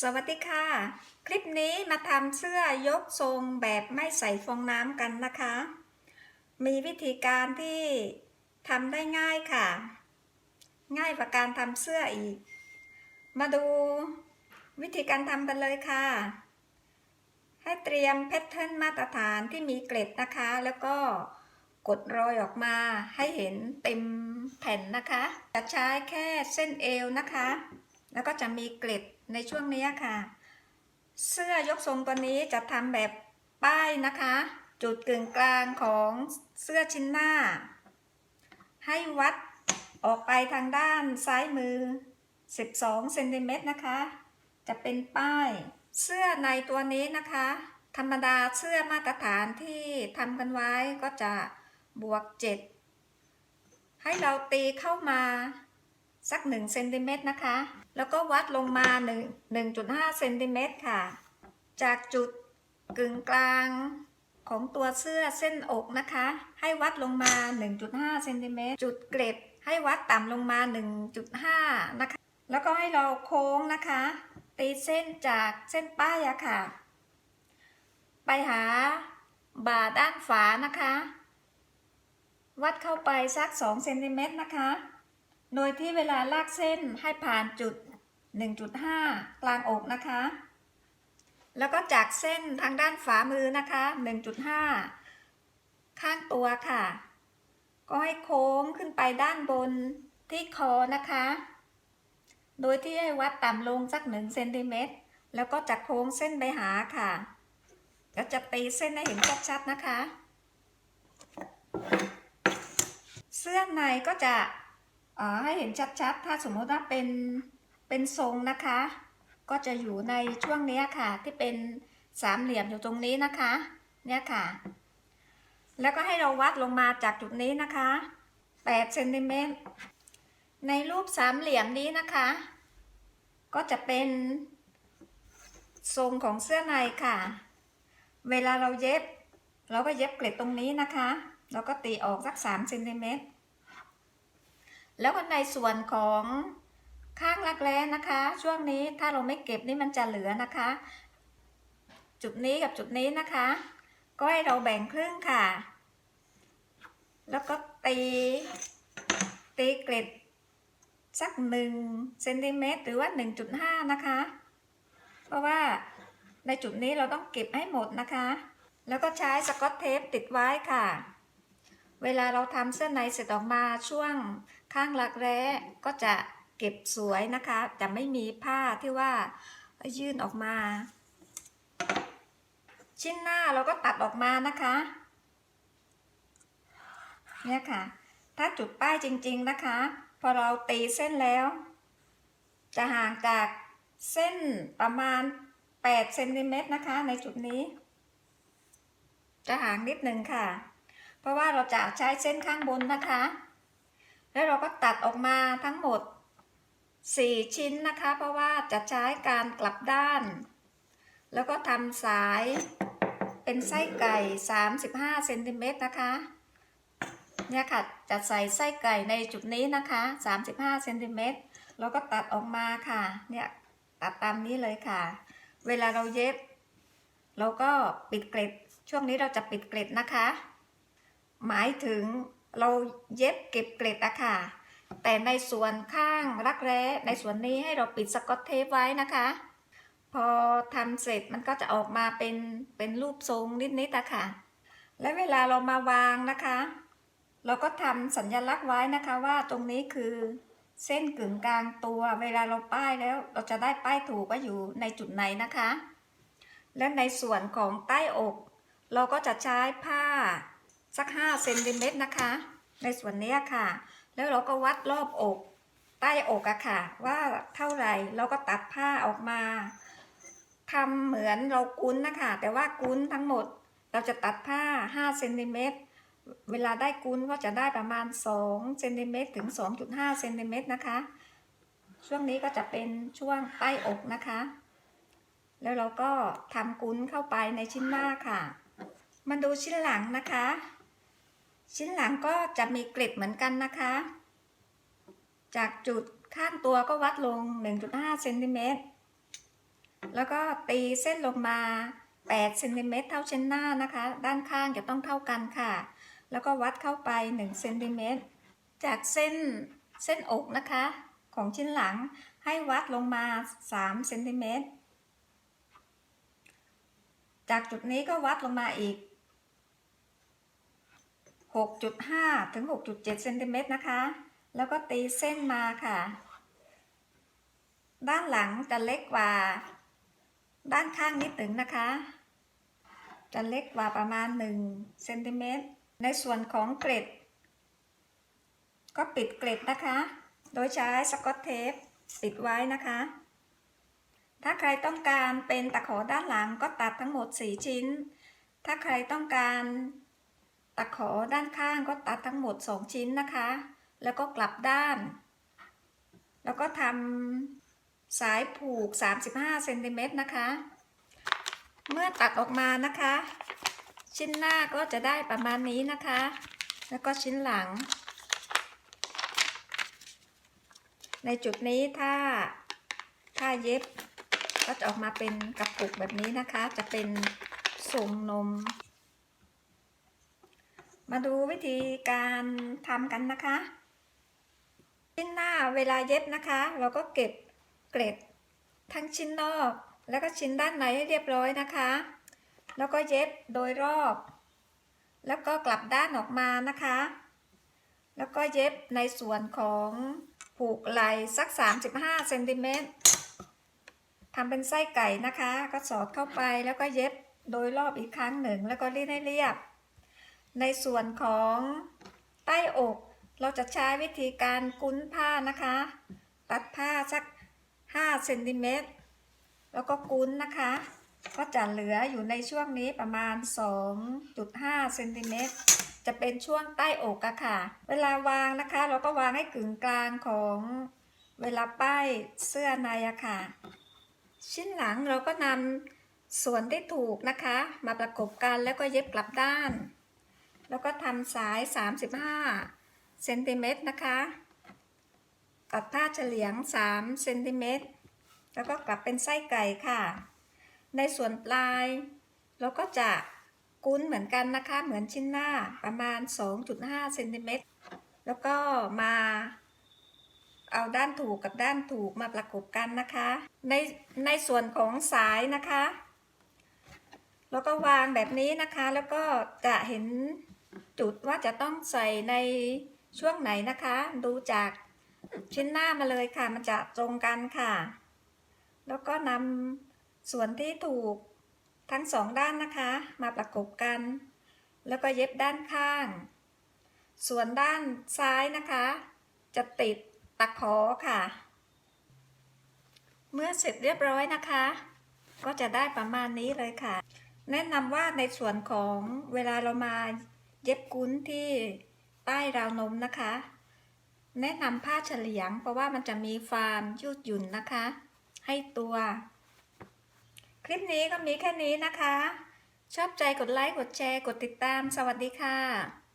สวัสดีค่ะ คลิปนี้มาทำเสื้อยกทรงแบบไม่ใส่ฟองน้ำกันนะคะ มีวิธีการที่ทำได้ง่ายค่ะ ง่ายกว่าการทำเสื้ออีก มาดูวิธีการทำกันเลยค่ะ ให้เตรียมแพทเทิร์นมาตรฐานที่มีเกล็ดนะคะ แล้วก็กดรอยออกมาให้เห็นเต็มแผ่นนะคะ จะใช้แค่เส้นเอวนะคะ แล้วก็จะมีเกล็ดในช่วงนี้ค่ะ เสื้อยกทรงตัวนี้จะทำแบบป้ายนะคะ จุดกึ่งกลางของเสื้อชิ้นหน้า ให้วัดออกไปทางด้านซ้ายมือ 12เซนติเมตรนะคะ จะเป็นป้ายเสื้อในตัวนี้นะคะ ธรรมดาเสื้อมาตรฐานที่ทำกันไว้ก็จะบวก 7 ให้เราตีเข้ามาสัก1เซนติเมตรนะคะ แล้วก็วัดลงมา 1.5เซนติเมตรค่ะ จากจุดกึ่งกลางของตัวเสื้อเส้นอกนะคะ ให้วัดลงมา 1.5เซนติเมตรจุดเกล็ดให้วัดต่ำลงมา 1.5 นะคะ แล้วก็ให้เราโค้งนะคะ ตีเส้นจากเส้นป้ายอะค่ะ ไปหาบ่าด้านฝานะคะ วัดเข้าไปสัก2เซนติเมตรนะคะ โดยที่เวลาลากเส้นให้ผ่านจุด 1.5 กลางอกนะคะ แล้วก็จากเส้นทางด้านฝามือนะคะ 1.5 ข้างตัวค่ะ ก็ให้โค้งขึ้นไปด้านบนที่คอนะคะ โดยที่ให้วัดต่ำลงสัก1เซนติเมตร แล้วก็จะโค้งเส้นไปหาค่ะแล้วจะตีเส้นให้เห็นชัดๆนะคะ เสื้อในก็จะให้เห็นชัดๆ ถ้าสมมติว่าเป็น เป็นทรงนะคะ ก็จะอยู่ในช่วงเนี้ยค่ะ ที่เป็นสามเหลี่ยมอยู่ตรงนี้นะคะ เนี่ยค่ะ แล้วก็ให้เราวัดลงมาจากจุดนี้นะคะ8เซนติเมตรในรูปสามเหลี่ยมนี้นะคะ ก็จะเป็นทรงของเสื้อในค่ะ เวลาเราเย็บ เราก็เย็บเกล็ดตรงนี้นะคะ เราก็ตีออกสัก3เซนติเมตรแล้วก็ในส่วนของ ข้างรักแร้นะคะ ช่วงนี้ถ้าเราไม่เก็บนี่มันจะเหลือนะคะ จุดนี้กับจุดนี้นะคะ ก็ให้เราแบ่งครึ่งค่ะ แล้วก็ตีตีเกล็ดสักหนึ่งเซนติเมตรหรือว่า 1.5 นะคะ เพราะว่าในจุดนี้เราต้องเก็บให้หมดนะคะ แล้วก็ใช้สกอตเทปติดไว้ค่ะ เวลาเราทำเสื้อในเสร็จออกมาช่วงข้างรักแร้ก็จะ เก็บสวยนะคะ จะไม่มีผ้าที่ว่ายื่นออกมา ชิ้นหน้าเราก็ตัดออกมานะคะ เนี่ยค่ะ ถ้าจุดป้ายจริง ๆนะคะ พอเราตีเส้นแล้ว จะห่างจากเส้นประมาณ8เซนติเมตรนะคะ ในจุดนี้ จะห่างนิดหนึ่งค่ะ เพราะว่าเราจะใช้เส้นข้างบนนะคะ แล้วเราก็ตัดออกมาทั้งหมด 4 ชิ้นนะคะ เพราะว่าจะใช้การกลับด้าน แล้วก็ทำสายเป็นไส้ไก่ 35เซนติเมตรนะคะ เนี่ยค่ะจะใส่ไส้ไก่ในจุดนี้นะคะ 35เซนติเมตรแล้วก็ตัดออกมาค่ะ เนี่ยตัดตามนี้เลยค่ะ เวลาเราเย็บ เราก็ปิดเกล็ด ช่วงนี้เราจะปิดเกล็ดนะคะ หมายถึงเราเย็บเก็บเกล็ดอะค่ะ แต่ในส่วนข้างรักแร้ในส่วนนี้ให้เราปิดสกอตเทปไว้นะคะ พอทำเสร็จมันก็จะออกมาเป็นเป็นรูปทรงนิดๆอะค่ะและเวลาเรามาวางนะคะ เราก็ทำสัญลักษณ์ไว้นะคะว่าตรงนี้คือเส้นกึ่งกลางตัวเวลาเราป้ายแล้วเราจะได้ป้ายถูกว่าอยู่ในจุดไหนนะคะ และในส่วนของใต้อก เราก็จะใช้ผ้าสัก5เซนติเมตรนะคะ ในส่วนนี้ค่ะ แล้วเราก็วัดรอบอก ใต้อกอะค่ะ ว่าเท่าไหร่เราก็ตัดผ้าออกมาทำเหมือนเรากุ้นนะคะ แต่ว่ากุ้นทั้งหมด เราจะตัดผ้า5เซนติเมตรเวลาได้กุ้นก็จะได้ประมาณ2เซนติเมตรถึง 2.5เซนติเมตรนะคะ ช่วงนี้ก็จะเป็นช่วงใต้อกนะคะ แล้วเราก็ทำกุ้นเข้าไปในชิ้นหน้าค่ะมาดูชิ้นหลังนะคะ ชิ้นหลังก็จะมีเกล็ดเหมือนกันนะคะ จากจุดข้างตัวก็วัดลง 1.5เซนติเมตรแล้วก็ตีเส้นลงมา8เซนติเมตรเท่าเชิ้นหน้านะคะ ด้านข้างจะต้องเท่ากันค่ะ แล้วก็วัดเข้าไป1เซนติเมตรจากเส้นเส้นอกนะคะ ของชิ้นหลังให้วัดลงมา3เซนติเมตรจากจุดนี้ก็วัดลงมาอีก 6.5 ถึง 6.7 เซนติเมตรนะคะ แล้วก็ตีเส้นมาค่ะ ด้านหลังจะเล็กกว่า ด้านข้างนิดหนึ่งนะคะ จะเล็กกว่าประมาณ 1 เซนติเมตร ในส่วนของเกล็ด ก็ปิดเกล็ดนะคะ โดยใช้สกอตเทปปิดไว้นะคะ ถ้าใครต้องการเป็นตะขอด้านหลังก็ตัดทั้งหมด 4 ชิ้น ถ้าใครต้องการ ตะขอด้านข้างก็ตัดทั้งหมด 2 ชิ้นนะคะ แล้วก็กลับด้าน แล้วก็ทำสายผูก 35เซนติเมตรนะคะ เมื่อตัดออกมานะคะ ชิ้นหน้าก็จะได้ประมาณนี้นะคะ แล้วก็ชิ้นหลัง ในจุดนี้ถ้าถ้าเย็บก็จะออกมาเป็นกระปุกแบบนี้นะคะ จะเป็นทรงนม มาดูวิธีการทำกันนะคะชิ้นหน้าเวลาเย็บนะคะ เราก็เก็บเกล็ดทั้งชิ้นนอก แล้วก็ชิ้นด้านในให้เรียบร้อยนะคะ แล้วก็เย็บโดยรอบ แล้วก็กลับด้านออกมานะคะ แล้วก็เย็บในส่วนของผูกไหล่สัก 35เซนติเมตรทำเป็นไส้ไก่นะคะ ก็สอดเข้าไปแล้วก็เย็บโดยรอบอีกครั้งหนึ่ง แล้วก็รีดให้เรียบ ในส่วนของใต้อก เราจะใช้วิธีการกุ้นผ้านะคะ ตัดผ้าสัก5เซนติเมตรแล้วก็กุ้นนะคะ ก็จะเหลืออยู่ในช่วงนี้ประมาณ 2.5เซนติเมตรจะเป็นช่วงใต้อกอะค่ะ เวลาวางนะคะ เราก็วางให้กึ่งกลางของเวลาป้ายเสื้อในอะค่ะ ชิ้นหลังเราก็นำส่วนที่ถูกนะคะ มาประกบกันแล้วก็เย็บกลับด้าน แล้วก็ทำสาย 35เซนติเมตรนะคะตัดผ้าเฉลียง3เซนติเมตรแล้วก็กลับเป็นไส้ไก่ค่ะ ในส่วนปลาย เราก็จะกุ้นเหมือนกันนะคะ เหมือนชิ้นหน้าประมาณ 2.5เซนติเมตรแล้วก็มาเอาด้านถูกกับด้านถูกมาประกบกันนะคะ ในในส่วนของสายนะคะ แล้วก็วางแบบนี้นะคะ แล้วก็จะเห็น จุดว่าจะต้องใส่ในช่วงไหนนะคะ ดูจากชิ้นหน้ามาเลยค่ะ มันจะตรงกันค่ะ แล้วก็นำส่วนที่ถูกทั้งสองด้านนะคะ มาประกบกัน แล้วก็เย็บด้านข้าง ส่วนด้านซ้ายนะคะ จะติดตะขอค่ะ เมื่อเสร็จเรียบร้อยนะคะ ก็จะได้ประมาณนี้เลยค่ะ แนะนำว่าในส่วนของเวลาเรามา เย็บกุ้นที่ใต้ราวนมนะคะ แนะนำผ้าเฉลียง เพราะว่ามันจะมีความยืดหยุ่นนะคะ ให้ตัว คลิปนี้ก็มีแค่นี้นะคะ ชอบใจกดไลค์ กดแชร์ กดติดตาม สวัสดีค่ะ